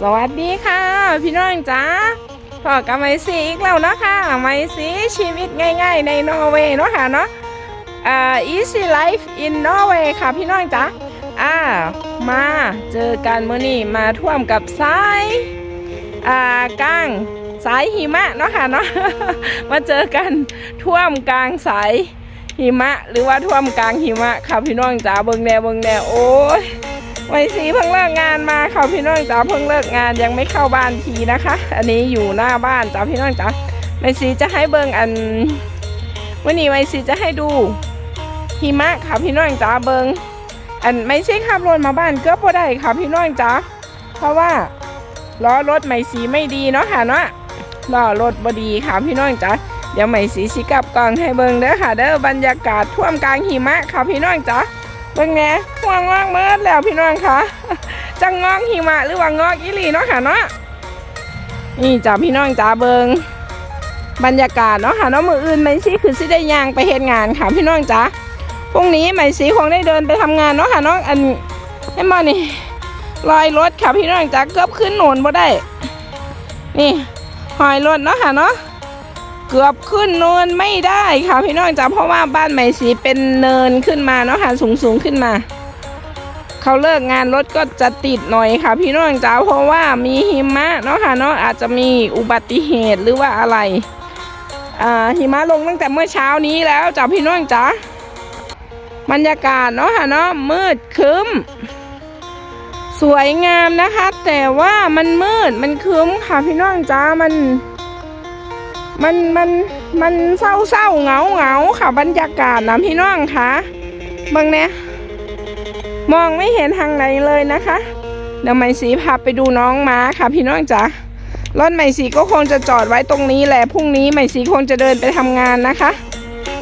สวัสดีค่ะ พี่น้องจ้าพอกับไมซีอีกแล้วเนาะค่ะไมซีชีวิตง่าย ๆ ในนอร์เวย์เนาะค่ะเนาะอ่า easy life in Norway ค่ะพี่น้องจ้าอ่ามาเจอกันเมื่อนี้มาท่วมกับสายอ่ากลางสายหิมะเนาะค่ะเนาะมาเจอกันท่วมกลางสายหิมะ หรือว่าท่วมกลางหิมะค่ะพี่น้องจ๋าเบิงแนวเบิงแนวโอ้ย ไว้สีเพิ่งเลิกงานมาค่ะพี่น้องจ๋าเพิ่งเลิกงานยังไม่เข้าบ้านทีนะคะ อันนี้อยู่หน้าบ้านจ้าพี่น้องจ๋าไว้สีจะให้เบิ่งอันวันนี้ไว้สีจะให้ดูหิมะค่ะพี่น้องจ๋าเบิ่งอันไม่ใช่ขับรถมาบ้านเกือบพอได้ค่ะพี่น้องจ๋าเพราะว่าล้อรถไม่สีไม่ดีเนาะค่ะเนาะล้อรถบดีค่ะพี่น้องจ๋าเดี๋ยวไม่สีสิกลับก่องให้เบิ่งเด้อค่ะ เด้อบรรยากาศท่วมกลางหิมะค่ะพี่น้องจ๋า เบิ่งแหน่ห่วงงอกเมิดแล้วพี่น้องคะจังงอกหิมะหรือว่างอกอีหลีเนาะค่ะเนาะนี่จ้าพี่น้องจ้าเบิงบรรยากาศเนาะค่ะเนาะมืออื่นไม่ซีคือสิได้ยางไปเฮ็ดงานค่ะพี่น้องจ้าพรุ่งนี้ไม่ซีคงได้เดินไปทำงานเนาะค่ะเนาะอันเห็นบ่นี่ลอยรถค่ะพี่น้องจ้าเกือบขึ้นโหนนบ่ได้ นี่หอยรถเนาะค่ะเนาะ เกือบขึ้นเนินไม่ได้ค่ะพี่น้องจ้าเพราะว่าบ้านใหม่สีเป็นเนินขึ้นมาเนาะค่ะสูงสูงขึ้นมาเขาเลิกงานรถก็จะติดหน่อยค่ะ พี่น้องจ้าเพราะว่ามีหิมะเนาะค่ะเนาะอาจจะมีอุบัติเหตุหรือว่าอะไรอ่าหิมะลงตั้งแต่เมื่อเช้านี้แล้วจ้าพี่น้องจ้าบรรยากาศเนาะค่ะเนาะมืดครึ้ม สวยงามนะคะ แต่ว่ามันมืดมันครึ้มค่ะพี่น้องจ้ามัน มันมันมันเศร้าเศร้าเหงาเหงาค่ะบรรยากาศนะพี่น้องคะบางเนี่ยมองไม่เห็นทางไหนเลยนะคะ เดี๋ยวไม่สีพาไปดูน้องม้าค่ะ พี่น้องจ๋ารถไม่สีก็คงจะจอดไว้ตรงนี้แหละพรุ่งนี้ไม่สีคงจะเดินไปทำงานนะคะ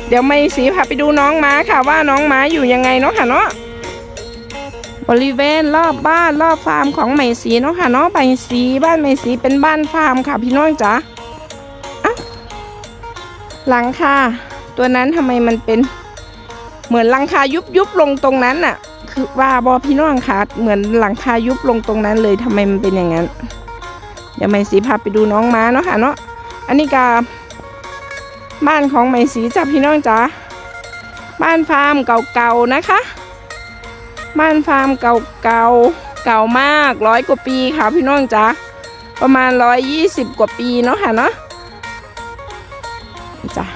เดี๋ยวไม่สีพาไปดูน้องม้าค่ะว่าน้องม้าอยู่ยังไงเนาะค่ะเนาะบริเวณรอบบ้านรอบฟาร์มของไม่สีเนาะค่ะเนาะใบสีบ้านไม่สีเป็นบ้านฟาร์มค่ะ พี่น้องจ๋า หลังคาตัวนั้นทำไมมันเป็น เหมือนหลังคายุบยุบลงตรงนั้นน่ะ คือว่าบอพี่น้องคะเหมือนหลังคายุบลงตรงนั้นเลยทำไมมันเป็นอย่างนั้น เดี๋ยวไม่สีพาไปดูน้องม้าเนาะค่ะเนาะอันนี้กาบ้านของไม่สีจ้ะพี่น้องจ๋าบ้านฟาร์มเก่าๆนะคะ บ้านฟาร์มเก่าๆเก่ามากร้อยกว่าปีค่ะพี่น้องจ๋าประมาณร้อยยี่สิบกว่าปีเนาะค่ะเนาะ จ้ะ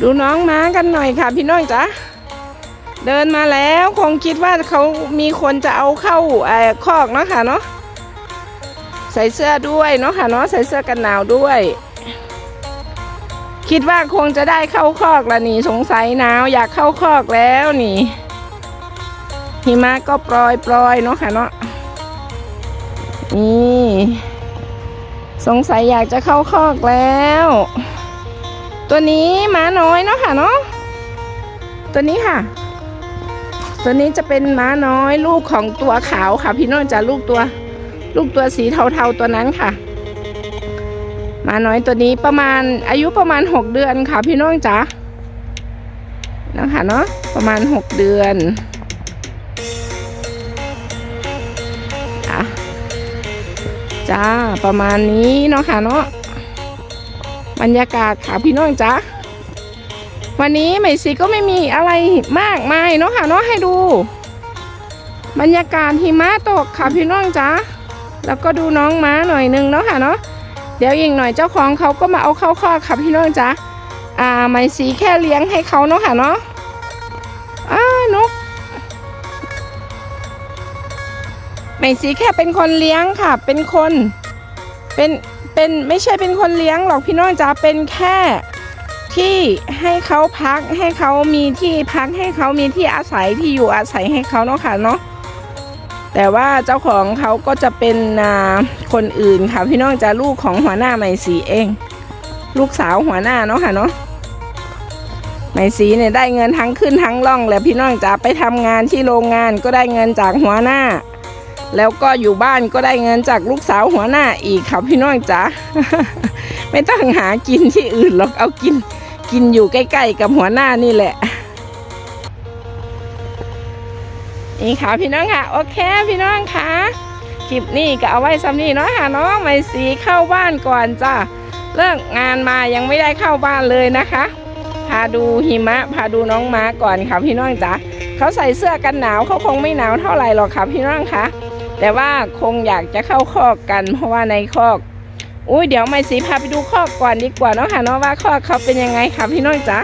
ดูน้องม้ากันหน่อยค่ะพี่น้องจ้ะเดินมาแล้วคงคิดว่าเขามีคนจะเอาเข้าไอ้คอกเนาะค่ะเนาะใส่เสื้อด้วยเนาะค่ะเนาะใส่เสื้อกันหนาวด้วย คิดว่าคงจะได้เข้าคอกละนี่สงสัยหนาวอยากเข้าคอกแล้วนี่หิมะก็ปลอยปลอยเนาะค่ะเนาะนี่ สงสัยอยากจะเข้าคอกแล้ว ตัวนี้ม้าน้อยเนาะค่ะเนาะตัวนี้ค่ะ ตัวนี้จะเป็นม้าน้อยลูกของตัวขาวค่ะ พี่น้องจะลูกตัว ลูกตัวสีเทาๆตัวนั้นค่ะม้าน้อยตัวนี้ประมาณอายุประมาณหกเดือนค่ะ พี่น้องจ๋าเนาะค่ะเนาะประมาณหกเดือน จ้า ประมาณนี้เนาะค่ะเนาะบรรยากาศค่ะพี่น้องจ้าวันนี้ไม่สิก็ไม่มีอะไรมากมายเนาะค่ะเนาะให้ดู บรรยากาศหิมะตกค่ะพี่น้องจ้าแล้วก็ดูน้องม้าหน่อยนึงเนาะค่ะเนาะเดี๋ยวอีกหน่อยเจ้าของเขาก็มาเอาเข้าคอกค่ะพี่น้องจ้าอ่าไม่สีแค่เลี้ยงให้เขาเนาะค่ะเนาะอ้านก ม่สีแค่เป็นคนเลี้ยงค่ะ เป็นคนเป็นเป็นไม่ใช่เป็นคนเลี้ยงหรอกพี่น้องจ๋าเป็นแค่ที่ให้เขาพักให้เขามีที่พักให้เขามีที่อาศัยที่อยู่อาศัยให้เขาเนาะค่ะเนาะแต่ว่าเจ้าของเขาก็จะเป็นคนอื่นค่ะพี่น้องจ๋าลูกของหัวหน้าไหมสีเอง ลูกสาวหัวหน้าเนาะค่ะเนาะไหมสีเนี่ยได้เงินทั้งขึ้นทั้งล่องแหละพี่น้องจ๋าไปทำงานที่โรงงานก็ได้เงินจากหัวหน้า แล้วก็อยู่บ้านก็ได้เงินจากลูกสาวหัวหน้าอีกค่ะพี่น้องจ๋าไม่ต้องหากินที่อื่นหรอกเอากิน กินอยู่ใกล้ ๆ กับหัวหน้านี่แหละนี่ค่ะพี่น้องค่ะ โอเคพี่น้องค่ะคลิปนี้ก็เอาไว้ซ้ำนี้เนาะค่ะเนาะไม่สีเข้าบ้านก่อนจ้าเลิกงานมายังไม่ได้เข้าบ้านเลยนะคะ พาดูหิมะ พาดูน้องม้าก่อนค่ะพี่น้องจ๋าเขาใส่เสื้อกันหนาวเขาคงไม่หนาวเท่าไหร่หรอกค่ะพี่น้องค่ะ แต่ว่าคงอยากจะเข้าคอกกัน เพราะว่าในคอกอุ้ยเดี๋ยวไม่สีพาไปดูคอกก่อนดีกว่าเนาะค่ะเนาะว่าคอกเขาเป็นยังไงค่ะพี่น้องจ๋า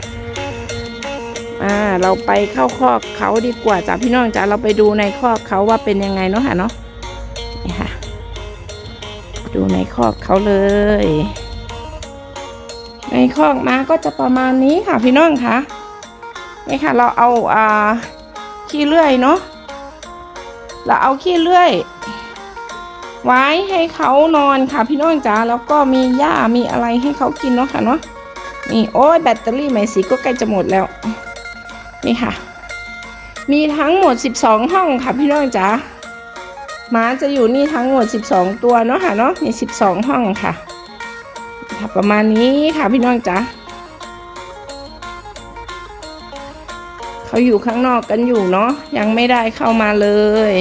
อ่าเราไปเข้าคอกเขาดีกว่าจ้ะพี่น้องจ๋าเราไปดูในคอกเขาว่าเป็นยังไงเนาะค่ะเนาะนี่ค่ะ ดูในคอกเขาเลย ในคอกม้าก็จะประมาณนี้ค่ะพี่น้องค่ะนี่ค่ะ เราเอาอ่าขี้เลื่อยเนาะ เราเอาขี้เลื่อย ไว้ให้เขานอนค่ะพี่น้องจ๋าแล้วก็มีหญ้ามีอะไรให้เขากินเนาะค่ะเนาะนี่โอ้ยแบตเตอรี่ไหมสีก็ใกล้จะหมดแล้ว นี่ค่ะ มีทั้งหมด 12 ห้องค่ะพี่น้องจ๋าหมาจะอยู่นี่ทั้งหมด 12 ตัวเนาะค่ะเนาะมี12 ห้องค่ะค่ะประมาณนี้ค่ะพี่น้องจ๋า เขาอยู่ข้างนอกกันอยู่เนาะยังไม่ได้เข้ามาเลย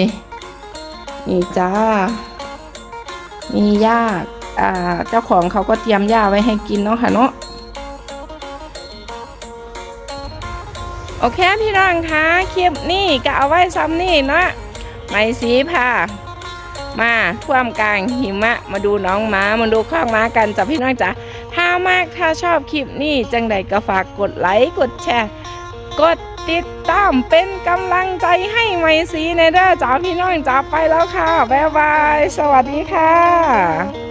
นี่จ้ามีหญ้าอ่าเจ้าของเขาก็เตรียมหญ้าไว้ให้กินเนาะค่ะเนาะโอเคพี่น้องคะคลิปนี้ก็เอาไว้ซ้ำนี่เนาะไม่สีพามาท่วมกลางหิมะ มาดูน้องหมามาดูข้างม้ากันจ้ะพี่น้องจ๋าถ้ามากถ้าชอบคลิปนี้จังใดก็ฝากกดไลค์กดแชร์ กด ติดตามเป็นกำลังใจให้ไมซีในเด้อจ้าพี่น้องจ้าไปแล้วค่ะ บ๊ายบาย สวัสดีค่ะ